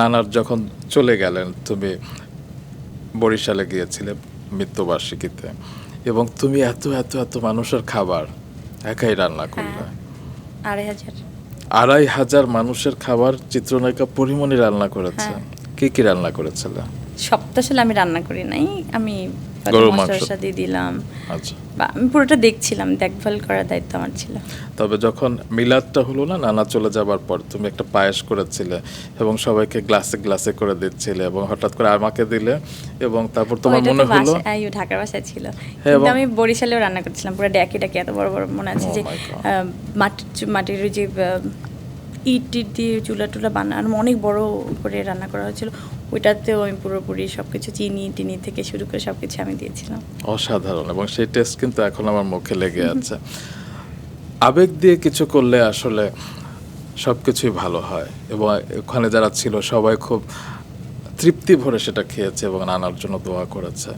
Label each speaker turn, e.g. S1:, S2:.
S1: নানার যখন চলে গেলেন তুমি বরিশালে গিয়েছিলে মৃত্যুবার্ষিকীতে এবং তুমি এত এত এত মানুষের খাবার একাই রান্না করলে।
S2: আড়াই হাজার।
S1: আড়াই হাজার মানুষের খাবার চিত্রনায়িকা পরিমণি রান্না করেছে।
S2: হ্যাঁ।
S1: কি কি রান্না করেছিলে?
S2: সপ্তাহ আমি রান্না করি নাই আমি
S1: গরুর।
S2: মশলা দিয়ে দিলাম।
S1: আচ্ছা।
S2: আমি পুরোটা দেখছিলাম দেখভাল করার দায়িত্ব আমার ছিল।
S1: তবে যখন মিলাদটা হলো না নানা চলে যাবার পর তুমি একটা পায়েস করেছিলে এবং সবাইকে গ্লাসে গ্লাসে করে দিচ্ছিলে এবং হঠাৎ করে আমাকে দিলে এবং তারপর তোমার মনে হলো
S2: ঢাকার বাসায় ছিল।
S1: হ্যাঁ,
S2: কিন্তু আমি বরিশালেও রান্না করছিলাম পুরো ড্যাকি ড্যাকি এত বড় বড় মনে আছে
S1: Oh
S2: যে মাটির মাটির যে ইট টিট দিয়ে চুলা টুলা বানানো অনেক বড় করে রান্না করা হয়েছিল। ওইটাতেও আমি পুরোপুরি সব কিছু চিনি, টিনি থেকে শুরু করে সব কিছু আমি দিয়েছিলাম।
S1: অসাধারণ, এবং সেই টেস্ট কিন্তু এখন আমার মুখে লেগে আছে। আবেগ দিয়ে কিছু করলে আসলে সব কিছুই ভালো হয়, এবং ওখানে যারা ছিল সবাই খুব তৃপ্তি ভরে সেটা খেয়েছে এবং নানার জন্য দোয়া করেছে।